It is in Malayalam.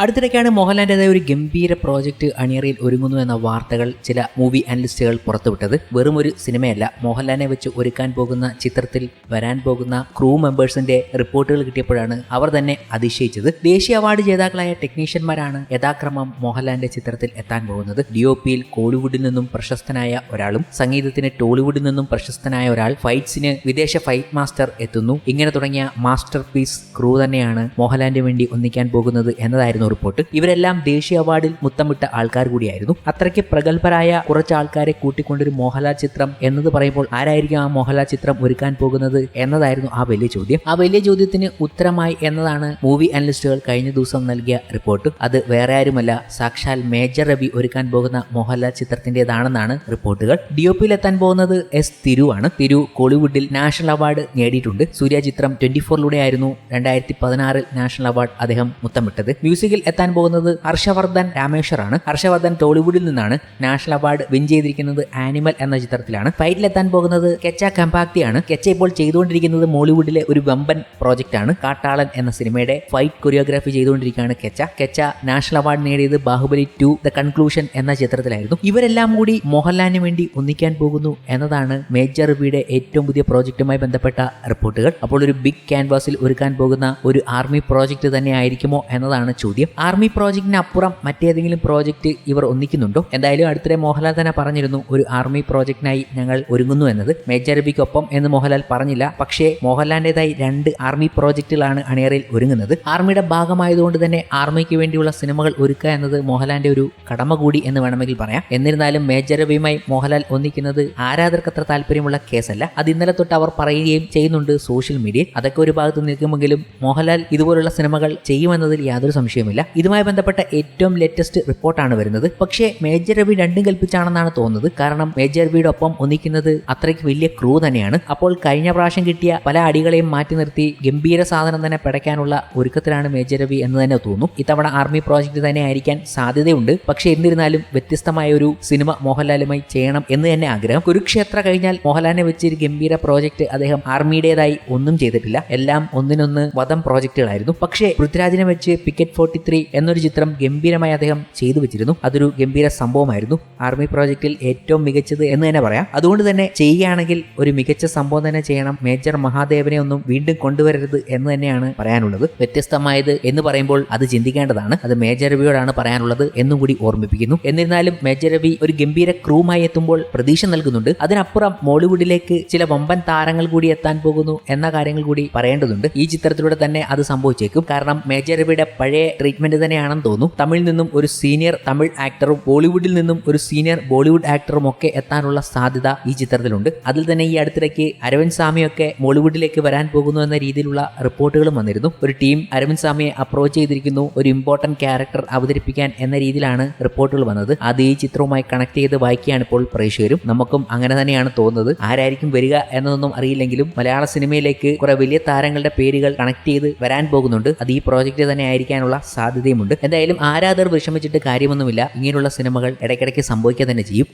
അടുത്തിടയ്ക്കാണ് മോഹൻലാലിന്റെതായ ഒരു ഗംഭീര പ്രോജക്റ്റ് അണിയറയിൽ ഒരുങ്ങുന്നു എന്ന വാർത്തകൾ ചില മൂവി അനലിസ്റ്റുകൾ പുറത്തുവിട്ടത്. വെറും ഒരു സിനിമയല്ല. മോഹൻലാലിനെ വെച്ച് ഒരുക്കാൻ പോകുന്ന ചിത്രത്തിൽ വരാൻ പോകുന്ന ക്രൂ മെമ്പേഴ്സിന്റെ റിപ്പോർട്ടുകൾ കിട്ടിയപ്പോഴാണ് അവർ തന്നെ അതിശയിച്ചത്. ദേശീയ അവാർഡ് ജേതാക്കളായ ടെക്നീഷ്യന്മാരാണ് യഥാക്രമം മോഹൻലാലിന്റെ ചിത്രത്തിൽ എത്താൻ പോകുന്നത്. ഡിഒപിയിൽ കോളിവുഡിൽ നിന്നും പ്രശസ്തനായ ഒരാളും സംഗീതത്തിന് ടോളിവുഡിൽ നിന്നും പ്രശസ്തനായ ഒരാൾ ഫൈറ്റ്സിന് വിദേശ ഫൈറ്റ് മാസ്റ്റർ എത്തുന്നു. ഇങ്ങനെ തുടങ്ങിയ മാസ്റ്റർ പീസ് ക്രൂ തന്നെയാണ് മോഹൻലാലിന് വേണ്ടി ഒന്നിക്കാൻ പോകുന്നത് എന്നതായിരുന്നു റിപ്പോർട്ട്. ഇവരെല്ലാം ദേശീയ അവാർഡിൽ മുത്തമിട്ട ആൾക്കാർ കൂടിയായിരുന്നു. അത്രയ്ക്ക് പ്രഗത്ഭരായ കുറച്ച് ആൾക്കാരെ കൂട്ടിക്കൊണ്ടൊരു മോഹൻലാൽ ചിത്രം എന്നത് പറയുമ്പോൾ ആരായിരിക്കും ആ മോഹൻലാൽ ചിത്രം ഒരുക്കാൻ പോകുന്നത് എന്നതായിരുന്നു ആ വലിയ ചോദ്യം. ആ വലിയ ചോദ്യത്തിന് ഉത്തരമായി എന്നതാണ് മൂവി അനലിസ്റ്റുകൾ കഴിഞ്ഞ ദിവസം നൽകിയ റിപ്പോർട്ട്. അത് വേറെ ആരുമല്ല സാക്ഷാൽ മേജർ രവി ഒരുക്കാൻ പോകുന്ന മോഹൻലാൽ ചിത്രത്തിന്റെതാണെന്നാണ് റിപ്പോർട്ടുകൾ. ഡി ഒ പിയിലെത്താൻ പോകുന്നത് എസ് തിരു ആണ്. തിരു കോളിവുഡിൽ നാഷണൽ അവാർഡ് നേടിയിട്ടുണ്ട്. സൂര്യ ചിത്രം ട്വന്റി ഫോറിലൂടെ ആയിരുന്നു രണ്ടായിരത്തി പതിനാറിൽ നാഷണൽ അവാർഡ് അദ്ദേഹം മുത്തമിട്ടത്. മ്യൂസിക്കിൽ എത്താൻ പോകുന്നത് ഹർഷവർദ്ധൻ രാമേശ്വർ ആണ് ഹർഷവർദ്ധൻ ടോളിവുഡിൽ നിന്നാണ്. നാഷണൽ അവാർഡ് വിൻ ചെയ്തിരിക്കുന്നത് ആനിമൽ എന്ന ചിത്രത്തിലാണ്. ഫൈറ്റിൽ എത്താൻ പോകുന്നത് കെച്ച കമ്പാക്തിയാണ്. കെച്ച ഇപ്പോൾ ചെയ്തുകൊണ്ടിരിക്കുന്നത് മോളിവുഡിലെ ഒരു വമ്പൻ പ്രോജക്റ്റ് ആണ് കാട്ടാളൻ എന്ന സിനിമയുടെ ഫൈറ്റ് കൊറിയോഗ്രാഫി ചെയ്തുകൊണ്ടിരിക്കുകയാണ് കെച്ച. കെച്ച നാഷണൽ അവാർഡ് നേടിയത് ബാഹുബലി ടു ദ കൺക്ലൂഷൻ എന്ന ചിത്രത്തിലായിരുന്നു. ഇവരെല്ലാം കൂടി മോഹൻലാലിന് വേണ്ടി ഒന്നിക്കാൻ പോകുന്നു എന്നതാണ് മേജർ റിബിയുടെ ഏറ്റവും പുതിയ പ്രോജക്റ്റുമായി ബന്ധപ്പെട്ട റിപ്പോർട്ടുകൾ. അപ്പോൾ ഒരു ബിഗ് ക്യാൻവാസിൽ ഒരുക്കാൻ പോകുന്ന ഒരു ആർമി പ്രോജക്റ്റ് തന്നെ ആയിരിക്കുമോ എന്നതാണ് ചോദ്യം. ആർമി പ്രോജക്റ്റിന് അപ്പുറം മറ്റേതെങ്കിലും പ്രോജക്റ്റ് ഇവർ ഒന്നിക്കുന്നുണ്ടോ? എന്തായാലും അടുത്തിടെ മോഹൻലാൽ തന്നെ പറഞ്ഞിരുന്നു ഒരു ആർമി പ്രോജക്റ്റിനായി ഞങ്ങൾ ഒരുങ്ങുന്നു എന്നത്. മേജർ ബിക്കൊപ്പം എന്ന് മോഹൻലാൽ പറഞ്ഞില്ല പക്ഷേ മോഹൻലാലിന്റെതായി രണ്ട് ആർമി പ്രോജക്റ്റുകളാണ് അണിയറയിൽ ഒരുങ്ങുന്നത്. ആർമിയുടെ ഭാഗമായതുകൊണ്ട് തന്നെ ആർമിക്ക് വേണ്ടിയുള്ള സിനിമകൾ ഒരുക്കുക എന്നത് മോഹൻലാലിന്റെ ഒരു കടമ കൂടി എന്ന് വേണമെങ്കിൽ പറയാം. എന്നിരുന്നാലും മേജർ രവിയുമായി മോഹൻലാൽ ഒന്നിക്കുന്നത് ആരാധകർക്ക് അത്ര താല്പര്യമുള്ള കേസല്ല. അത് ഇന്നലെ തൊട്ട് അവർ പറയുകയും ചെയ്യുന്നുണ്ട് സോഷ്യൽ മീഡിയയിൽ. അതൊക്കെ ഒരു ഭാഗത്ത് നിൽക്കുമെങ്കിലും മോഹൻലാൽ ഇതുപോലുള്ള സിനിമകൾ ചെയ്യുമെന്നതിൽ യാതൊരു സംശയവുമില്ല ഇതുമായി ബന്ധപ്പെട്ട ഏറ്റവും ലേറ്റസ്റ്റ് റിപ്പോർട്ടാണ് വരുന്നത്. പക്ഷേ മേജർ രവി രണ്ടും കൽപ്പിച്ചാണെന്നാണ് തോന്നുന്നത്. കാരണം മേജർ രവിയുടെ ഒപ്പം ഒന്നിക്കുന്നത് അത്രയ്ക്ക് വലിയ ക്രൂ തന്നെയാണ്. അപ്പോൾ കഴിഞ്ഞ പ്രാവശ്യം കിട്ടിയ പല അടികളെയും മാറ്റി നിർത്തി ഗംഭീര സാധനം തന്നെ പടയ്ക്കാനുള്ള ഒരുക്കത്തിലാണ് മേജർ രവി എന്ന് തന്നെ തോന്നും ഇത്തവണ ആർമി പ്രോജക്റ്റ് തന്നെ ആയിരിക്കാൻ സാധ്യതയുണ്ട്. പക്ഷേ എന്നിരുന്നാലും വ്യത്യസ്തമായ ഒരു സിനിമ മോഹൻലാലുമായി ചെയ്യണം എന്ന് തന്നെ ആഗ്രഹം. കുരുക്ഷേത്ര കഴിഞ്ഞാൽ മോഹൻലാലിനെ വെച്ച് ഒരു ഗംഭീര പ്രോജക്റ്റ് അദ്ദേഹം ആർമിയുടേതായി ഒന്നും ചെയ്തിട്ടില്ല. എല്ലാം ഒന്നിനൊന്ന് വധം പ്രോജക്റ്റുകളായിരുന്നു പക്ഷേ പൃഥ്വിരാജിനെ വെച്ച് പിക്കറ്റ് ഫോർട്ടി ത്രീ എന്നൊരു ചിത്രം ഗംഭീരമായി അദ്ദേഹം ചെയ്തു വെച്ചിരുന്നു. അതൊരു ഗംഭീര സംഭവമായിരുന്നു. ആർമി പ്രോജക്റ്റിൽ ഏറ്റവും മികച്ചത് എന്ന് തന്നെ പറയാം. അതുകൊണ്ട് തന്നെ ചെയ്യുകയാണെങ്കിൽ ഒരു മികച്ച സംഭവം തന്നെ ചെയ്യണം. മേജർ മഹാദേവനെ ഒന്നും വീണ്ടും കൊണ്ടുവരരുത് എന്ന് തന്നെയാണ് പറയാനുള്ളത്. വ്യത്യസ്തമായത് എന്ന് പറയുമ്പോൾ അത് ചിന്തിക്കേണ്ടതാണ്. അത് മേജർ രവിയോടാണ് പറയാനുള്ളത് എന്നും കൂടി ഓർമ്മിപ്പിക്കുന്നു. എന്നിരുന്നാലും മേജർ രവി ഒരു ഗംഭീര ക്രൂമായി എത്തുമ്പോൾ പ്രതീക്ഷ നൽകുന്നുണ്ട്. അതിനപ്പുറം മോളിവുഡിലേക്ക് ചില വമ്പൻ താരങ്ങൾ കൂടി എത്താൻ പോകുന്നു എന്ന കാര്യങ്ങൾ കൂടി പറയേണ്ടതുണ്ട്. ഈ ചിത്രത്തിലൂടെ തന്നെ അത് സംഭവിച്ചേക്കും. കാരണം മേജർ രവിയുടെ പഴയ ട്രീറ്റ്മെന്റ് തന്നെയാണെന്ന് തോന്നുന്നു. തമിഴിൽ നിന്നും ഒരു സീനിയർ തമിഴ് ആക്ടറും ബോളിവുഡിൽ നിന്നും ഒരു സീനിയർ ബോളിവുഡ് ആക്ടറും ഒക്കെ എത്താനുള്ള സാധ്യത ഈ ചിത്രത്തിലുണ്ട്. അതിൽ തന്നെ ഈ അടുത്തിടയ്ക്ക് അരവിന്ദ് സ്വാമിയൊക്കെ ബോളിവുഡിലേക്ക് വരാൻ പോകുന്നു എന്ന രീതിയിലുള്ള റിപ്പോർട്ടുകളും വന്നിരുന്നു. ഒരു ടീം അരവിന്ദ് സ്വാമിയെ അപ്രോച്ച് ചെയ്തിരിക്കുന്നു. ഒരു ഇമ്പോർട്ടന്റ് ക്യാരക്ടർ അവതരിപ്പിക്കാൻ എന്ന രീതിയിലാണ് റിപ്പോർട്ടുകൾ വന്നത്. അത് ഈ ചിത്രവുമായി കണക്ട് ചെയ്ത് വായിക്കുകയാണ് ഇപ്പോൾ പ്രേക്ഷകരും. നമുക്കും അങ്ങനെ തന്നെയാണ് തോന്നുന്നത്. ആരായിരിക്കും വരിക എന്നതൊന്നും അറിയില്ലെങ്കിലും മലയാള സിനിമയിലേക്ക് കുറെ വലിയ താരങ്ങളുടെ പേരുകൾ കണക്ട് ചെയ്ത് വരാൻ പോകുന്നുണ്ട്. അത് ഈ പ്രോജക്റ്റ് തന്നെ ആയിരിക്കാനുള്ള സാധ്യതയുമുണ്ട്. എന്തായാലും ആരാധകർ വിഷമിച്ചിട്ട് കാര്യമൊന്നുമില്ല. ഇങ്ങനെയുള്ള സിനിമകൾ ഇടയ്ക്കിടയ്ക്ക് സംഭവിക്കുക തന്നെ ചെയ്യും.